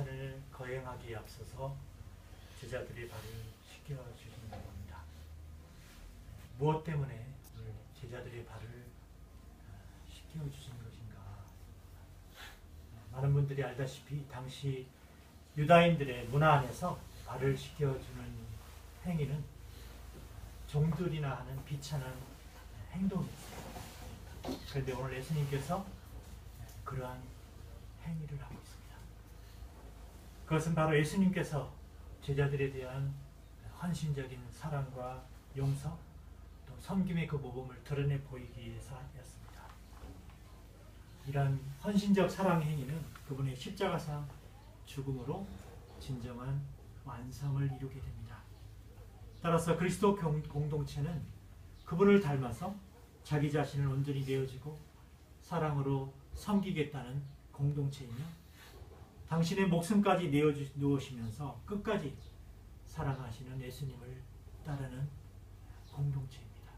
만찬을 거행하기에 앞서서 제자들의 발을 씻겨 주신다고 합니다. 무엇 때문에 오늘 제자들의 발을 어, 씻겨 주신 것인가? 많은 분들이 알다시피 당시 유다인들의 문화 안에서 발을 씻겨주는 행위는 종들이나 하는 비천한 행동이었어요. 그런데 오늘 예수님께서 그러한 행위를 하고. 그것은 바로 예수님께서 제자들에 대한 헌신적인 사랑과 용서 또 섬김의 그 모범을 드러내 보이기 위해서였습니다. 이러한 헌신적 사랑 행위는 그분의 십자가상 죽음으로 진정한 완성을 이루게 됩니다. 따라서 그리스도 공동체는 그분을 닮아서 자기 자신을 온전히 내어주고 사랑으로 섬기겠다는 공동체이며 당신의 목숨까지 내어주시면서 끝까지 사랑하시는 예수님을 따르는 공동체입니다.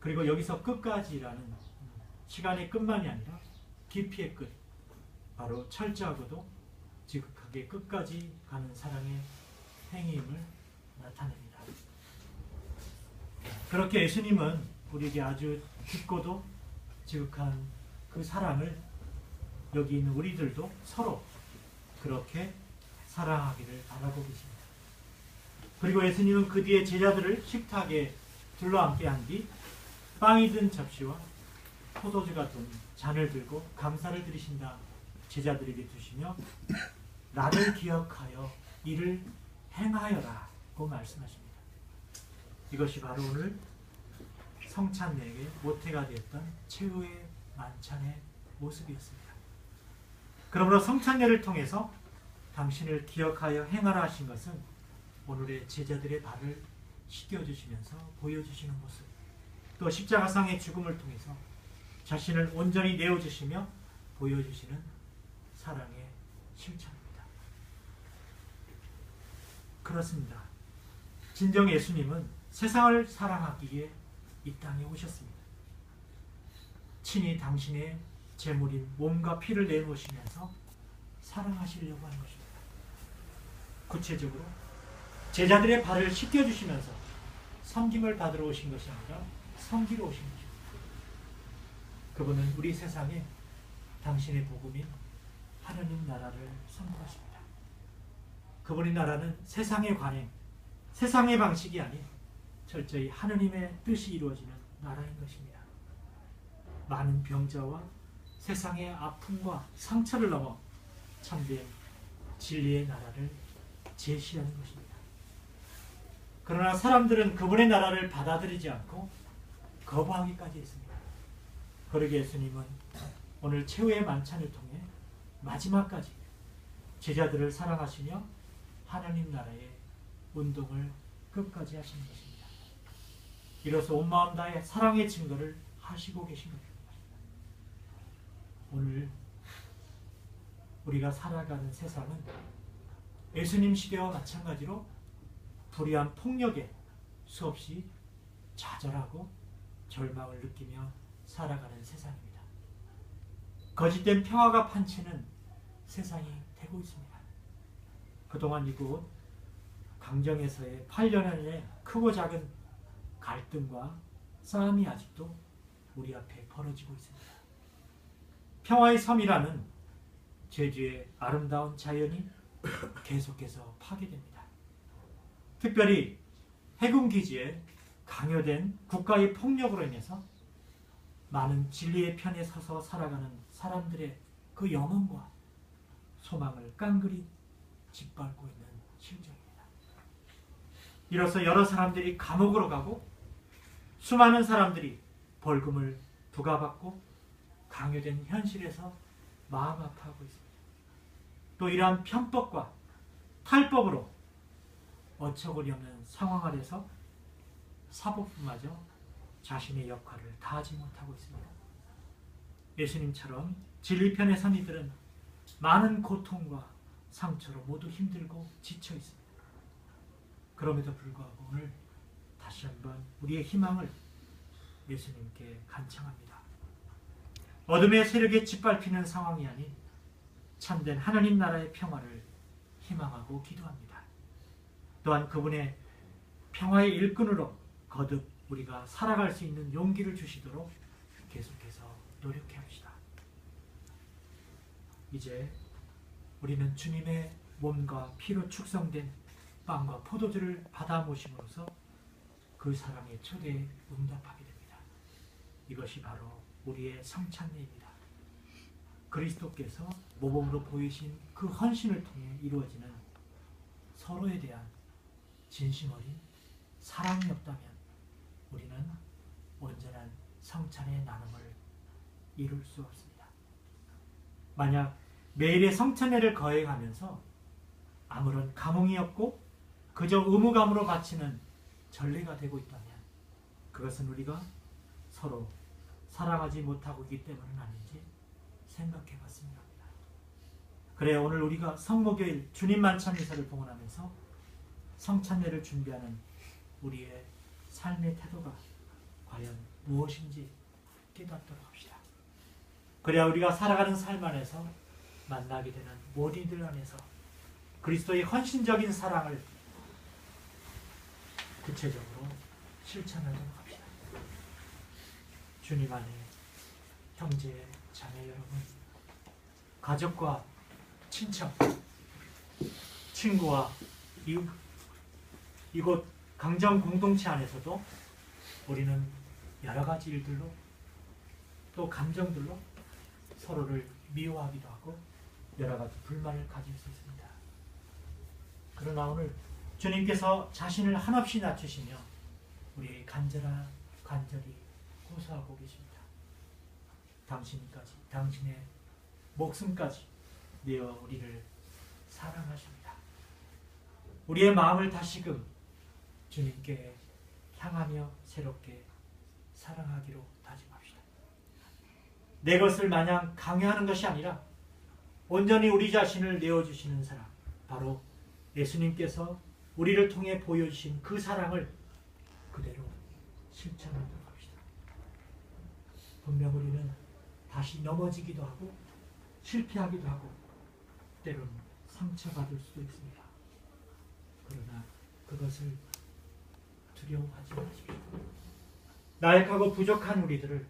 그리고 여기서 끝까지라는 시간의 끝만이 아니라 깊이의 끝, 바로 철저하고도 지극하게 끝까지 가는 사랑의 행위임을 나타냅니다. 그렇게 예수님은 우리에게 아주 깊고도 지극한 그 사랑을 여기 있는 우리들도 서로 그렇게 사랑하기를 바라고 계십니다. 그리고 예수님은 그 뒤에 제자들을 식탁에 둘러앉게 한 뒤 빵이 든 접시와 포도주가 든 잔을 들고 감사를 드리신다 제자들에게 주시며 나를 기억하여 이를 행하여라고 말씀하십니다. 이것이 바로 오늘 성찬내에게 모태가 되었던 최후의 만찬의 모습이었습니다. 그러므로 성찬례를 통해서 당신을 기억하여 행하라 하신 것은 오늘의 제자들의 발을 씻겨주시면서 보여주시는 모습 또 십자가상의 죽음을 통해서 자신을 온전히 내어주시며 보여주시는 사랑의 실천입니다. 그렇습니다. 진정 예수님은 세상을 사랑하기에 이 땅에 오셨습니다. 친히 당신의 제물인 몸과 피를 내놓으시면서 사랑하시려고 하는 것입니다. 구체적으로 제자들의 발을 씻겨주시면서 섬김을 받으러 오신 것이 아니라 섬기러 오신 것입니다. 그분은 우리 세상에 당신의 복음인 하느님 나라를 선포하십니다. 그분의 나라는 세상의 관행, 세상의 방식이 아닌 철저히 하느님의 뜻이 이루어지는 나라인 것입니다. 많은 병자와 세상의 아픔과 상처를 넘어 참된 진리의 나라를 제시하는 것입니다. 그러나 사람들은 그분의 나라를 받아들이지 않고 거부하기까지 했습니다. 그러게 예수님은 오늘 최후의 만찬을 통해 마지막까지 제자들을 사랑하시며 하나님 나라의 운동을 끝까지 하시는 것입니다. 이로써 온 마음 다해 사랑의 증거를 하시고 계신 겁니다. 오늘 우리가 살아가는 세상은 예수님 시대와 마찬가지로 불의한 폭력에 수없이 좌절하고 절망을 느끼며 살아가는 세상입니다. 거짓된 평화가 판치는 세상이 되고 있습니다. 그동안 이곳 강정에서의 8년의 크고 작은 갈등과 싸움이 아직도 우리 앞에 벌어지고 있습니다. 평화의 섬이라는 제주의 아름다운 자연이 계속해서 파괴됩니다. 특별히 해군 기지에 강요된 국가의 폭력으로 인해서 많은 진리의 편에 서서 살아가는 사람들의 그 영혼과 소망을 깡그리 짓밟고 있는 실정입니다. 이로써 여러 사람들이 감옥으로 가고 수많은 사람들이 벌금을 부과받고 강요된 현실에서 마음 아파하고 있습니다. 또 이러한 편법과 탈법으로 어처구니 없는 상황 아래서 사법부마저 자신의 역할을 다하지 못하고 있습니다. 예수님처럼 진리편의 선이들은 많은 고통과 상처로 모두 힘들고 지쳐 있습니다. 그럼에도 불구하고 오늘 다시 한번 우리의 희망을 예수님께 간청합니다. 어둠의 세력에 짓밟히는 상황이 아닌 참된 하나님 나라의 평화를 희망하고 기도합니다. 또한 그분의 평화의 일꾼으로 거듭 우리가 살아갈 수 있는 용기를 주시도록 계속해서 노력해 합시다. 이제 우리는 주님의 몸과 피로 축성된 빵과 포도주를 받아 모심으로써 그 사랑의 초대에 응답하게 됩니다. 이것이 바로 우리의 성찬례입니다. 그리스도께서 모범으로 보이신 그 헌신을 통해 이루어지는 서로에 대한 진심 어린 사랑이 없다면 우리는 온전한 성찬의 나눔을 이룰 수 없습니다. 만약 매일의 성찬례를 거행하면서 아무런 감흥이 없고 그저 의무감으로 바치는 전례가 되고 있다면 그것은 우리가 서로 사랑하지 못하고 있기 때문은 아닌지 생각해 봤습니다. 그래 오늘 우리가 성목요일 주님 만찬 미사를 봉헌하면서 성찬례를 준비하는 우리의 삶의 태도가 과연 무엇인지 깨닫도록 합시다. 그래야 우리가 살아가는 삶 안에서 만나게 되는 모든 이들 안에서 그리스도의 헌신적인 사랑을 구체적으로 실천하도록 합시다. 주님 안에 형제, 자매 여러분, 가족과 친척, 친구와 이웃, 이곳 강정 공동체 안에서도 우리는 여러 가지 일들로 또 감정들로 서로를 미워하기도 하고 여러 가지 불만을 가질 수 있습니다. 그러나 오늘 주님께서 자신을 한없이 낮추시며 우리의 간절한 간절히 호소하고 계십니다. 당신까지 당신의 목숨까지 내어 우리를 사랑하십니다. 우리의 마음을 다시금 주님께 향하며 새롭게 사랑하기로 다짐합시다. 내 것을 마냥 강요하는 것이 아니라 온전히 우리 자신을 내어주시는 사랑, 바로 예수님께서 우리를 통해 보여주신 그 사랑을 그대로 합시다. 분명 우리는 다시 넘어지기도 하고 실패하기도 하고 때로는 상처받을 수도 있습니다. 그러나 그것을 두려워하지 마십시오. 나약하고 부족한 우리들을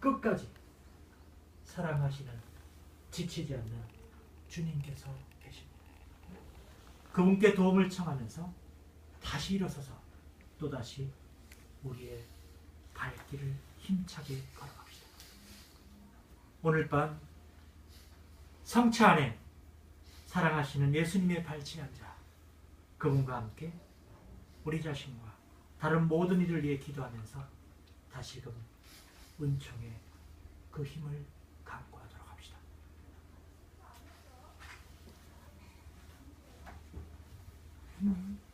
끝까지 사랑하시는 지치지 않는 주님께서 계십니다. 그분께 도움을 청하면서 다시 일어서서 또다시 우리의 발길을 힘차게 걸어갑시다. 오늘 밤 성차 안에 사랑하시는 예수님의 발치한 자 그분과 함께 우리 자신과 다른 모든 이들 위해 기도하면서 다시금 은총의 그 힘을 간구하도록 합시다. 음.